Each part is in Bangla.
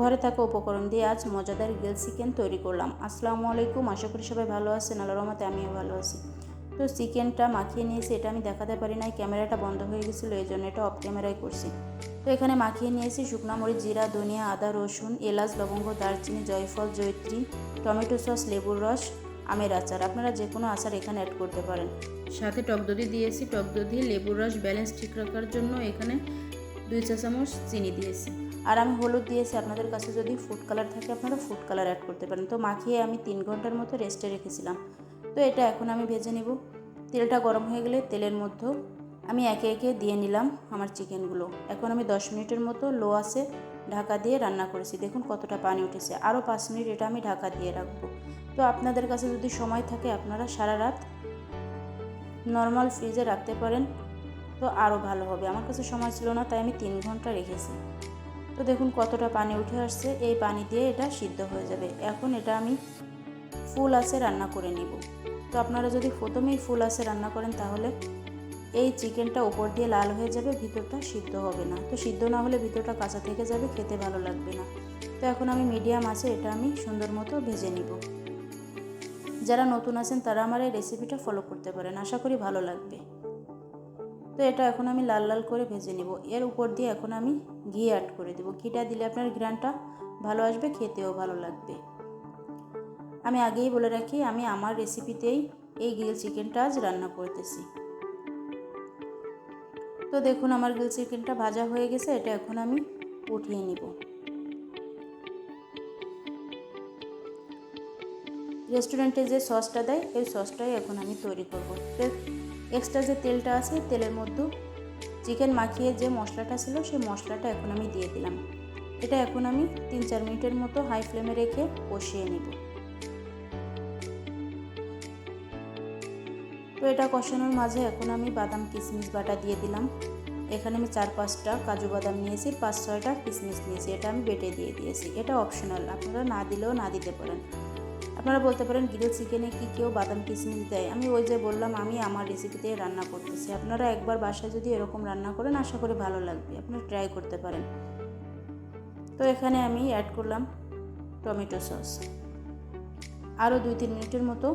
ঘরে থাকা উপকরণ দিয়ে আজ মজাদার গ্রিল চিকেন তৈরি করলাম। আসসালামু আলাইকুম, আশা করি সবাই ভালো আছেন আল্লাহ রহমতে আমিও ভালো আছি। তো চিকেনটা মাখিয়ে নিয়েছি, এটা আমি দেখাতে পারি নাই, ক্যামেরাটা বন্ধ হয়ে গেছিল এই জন্য এটা অফ ক্যামেরায় করছি। তো এখানে মাখিয়ে নিয়েছি শুকনো মরিচ, জিরা, ধনিয়া, আদা, রসুন, এলাচ, লবঙ্গ, দারচিনি, জয়ফল, জয়ত্রী, টমেটো সস, লেবুর রস, আমের আচার। আপনারা যে কোনো আচার এখানে অ্যাড করতে পারেন। সাথে টক দধি দিয়েছি, টক দধি লেবুর রস ব্যালেন্স ঠিক রাখার জন্য এখানে দুই চা চামচ চিনি দিয়েছি। আর আমি হলুদ দিয়েছি। আপনাদের কাছে যদি ফুড কালার থাকে, আপনারা ফুড কালার অ্যাড করতে পারেন। তো মাখিয়ে আমি তিন ঘণ্টার মতো রেস্টে রেখেছিলাম। তো এটা এখন আমি ভেজে নেব। তেলটা গরম হয়ে গেলে তেলের মধ্যে আমি একে একে দিয়ে নিলাম আমার চিকেনগুলো এখন আমি দশ মিনিটের মতো লো আছে ঢাকা দিয়ে রান্না করেছি। দেখুন কতটা পানি উঠেছে। আরও পাঁচ মিনিট এটা আমি ঢাকা দিয়ে রাখব। তো আপনাদের কাছে যদি সময় থাকে, আপনারা সারা রাত নর্মাল ফ্রিজে রাখতে পারেন। তো আরও ভালো হবে। আমার কাছে সময় ছিল না, তাই আমি তিন ঘণ্টা রেখেছি। তো দেখুন কতটা পানি উঠে আসছে। এই পানি দিয়ে এটা সিদ্ধ হয়ে যাবে। এখন এটা আমি ফুল আছে রান্না করে নিব। তো আপনারা যদি প্রথমেই ফুল আছে রান্না করেন, তাহলে এই চিকেনটা উপর দিয়ে লাল হয়ে যাবে, ভিতরটা সিদ্ধ হবে না। তো সিদ্ধ না হলে ভিতরটা কাঁচা থেকে যাবে, খেতে ভালো লাগবে না। তো এখন আমি মিডিয়াম আছে এটা আমি সুন্দর মতো ভেজে নিব। যারা নতুন আছেন, তারা আমার এই রেসিপিটা ফলো করতে পারেন। আশা করি ভালো লাগবে। তো এটা এখন আমি লাল লাল করে ভেজে নেব। এর উপর দিয়ে এখন আমি ঘি অ্যাড করে দেবো। ঘিটা দিলে আপনার গ্রানটা ভালো আসবে, খেতেও ভালো লাগবে। আমি আগেই বলে রাখি, আমি আমার রেসিপিতেই এই গ্রিল চিকেনটা আজ রান্না করতেছি। তো দেখুন, আমার গ্রিল চিকেনটা ভাজা হয়ে গেছে, এটা এখন আমি উঠিয়ে নিব। রেস্টুরেন্টে যে সসটা দেয়, এই সসটাই এখন আমি তৈরি করব। এক্সট্রা যে তেলটা আছে তেলের মধ্যে চিকেন মাখিয়ে যে মশলাটা ছিল, সেই মশলাটা এখন আমি দিয়ে দিলাম। এটা এখন আমি তিন চার মিনিটের মতো হাই ফ্লেমে রেখে কষিয়ে নেব। তো এটা কষানোর মাঝে এখন আমি বাদাম কিশমিশ বাটা দিয়ে দিলাম। এখানে আমি চার পাঁচটা কাজু বাদাম নিয়েছি, পাঁচ ছয়টা কিশমিশ নিয়েছি, এটা আমি বেটে দিয়ে দিয়েছি। এটা অপশনাল আপনারা না দিলেও না দিতে পারেন। আপনারা বলতে পারেন গ্রিল চিকেনে কি কেউ বাদাম কিশমিশ দেয়। আমি ওই যে বললাম, আমি আমার রেসিপিতে রান্না করতেছি। আপনারা একবার বাসায় যদি এরকম রান্না করেন, আশা করি ভালো লাগবে। আপনারা ট্রাই করতে পারেন। তো এখানে আমি অ্যাড করলাম টমেটো সস। আরও দুই তিন মিনিটের মতো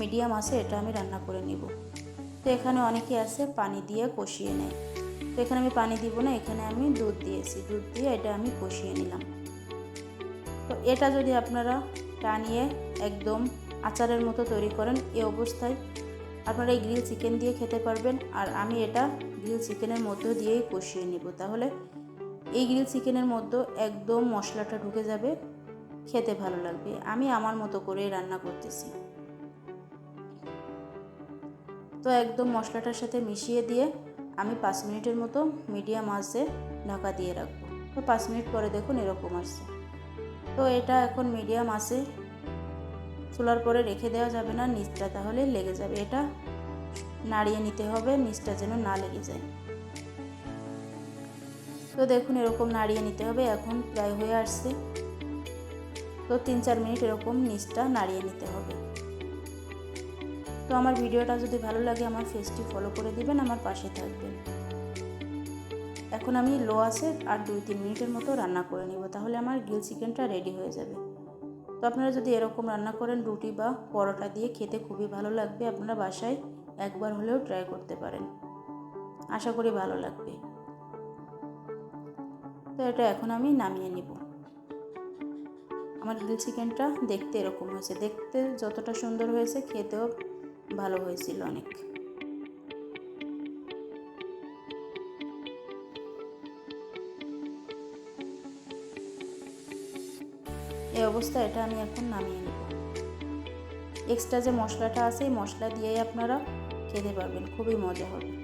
মিডিয়াম আছে, এটা আমি রান্না করে নিব। তো এখানে অনেকে আছে, পানি দিয়ে কষিয়ে নেয়। তো এখানে আমি পানি দিব না, এখানে আমি দুধ দিয়েছি। দুধ দিয়ে এটা আমি কষিয়ে নিলাম। তো এটা যদি আপনারা টানিয়ে একদম আচারের মতো তৈরি করেন। এই অবস্থায় আপনারা এই গ্রিল চিকেন দিয়ে খেতে পারবেন আর আমি এটা গ্রিল চিকেনের মধ্য দিয়েই কষিয়ে নিব। তাহলে এই গ্রিল চিকেনের মধ্যে একদম মশলাটা ঢুকে যাবে, খেতে ভালো লাগবে। আমি আমার মতো করে রান্না করতেছি। তো একদম মশলাটার সাথে মিশিয়ে দিয়ে আমি পাঁচ মিনিটের মতো মিডিয়াম আঁচে ঢাকা দিয়ে রাখব। তো পাঁচ মিনিট পরে দেখুন এরকম আসছে। তো এটা এখন মিডিয়াম আছে। চুলার পরে রেখে দেওয়া যাবে না, নিচটা তাহলে লেগে যাবে। এটা নাড়িয়ে নিতে হবে, নিচটা যেন না লেগে যায়। তো দেখুন, এরকম নাড়িয়ে নিতে হবে, এখন প্রায় হয়ে আসছে। তো তিন চার মিনিট এরকম নিচটা নাড়িয়ে নিতে হবে। তো আমার ভিডিওটা যদি ভালো লাগে, আমার ফেসটি ফলো করে দিবেন, আমার পাশে থাকবেন। এখন আমি লো আছে আর দুই, তিন মিনিটের মতো রান্না করে নিব। তাহলে আমার গ্রিল চিকেনটা রেডি হয়ে যাবে। তো আপনারা যদি এরকম রান্না করেন রুটি বা পরোটা দিয়ে, খেতে খুবই ভালো লাগবে। আপনারা বাসায় একবার হলেও ট্রাই করতে পারেন। আশা করি ভালো লাগবে। তো এটা এখন আমি নামিয়ে নিব। আমার গ্রিল চিকেনটা দেখতে এরকম হয়েছে। দেখতে যতটা সুন্দর হয়েছে, খেতেও ভালো হয়েছিল অনেক। এই অবস্থা, এটা আমি এখন নামিয়ে নেব। এক্সট্রা যে মশলাটা আছে, এই মশলা দিয়েই আপনারা খেতে পারবেন, খুবই মজা হবে।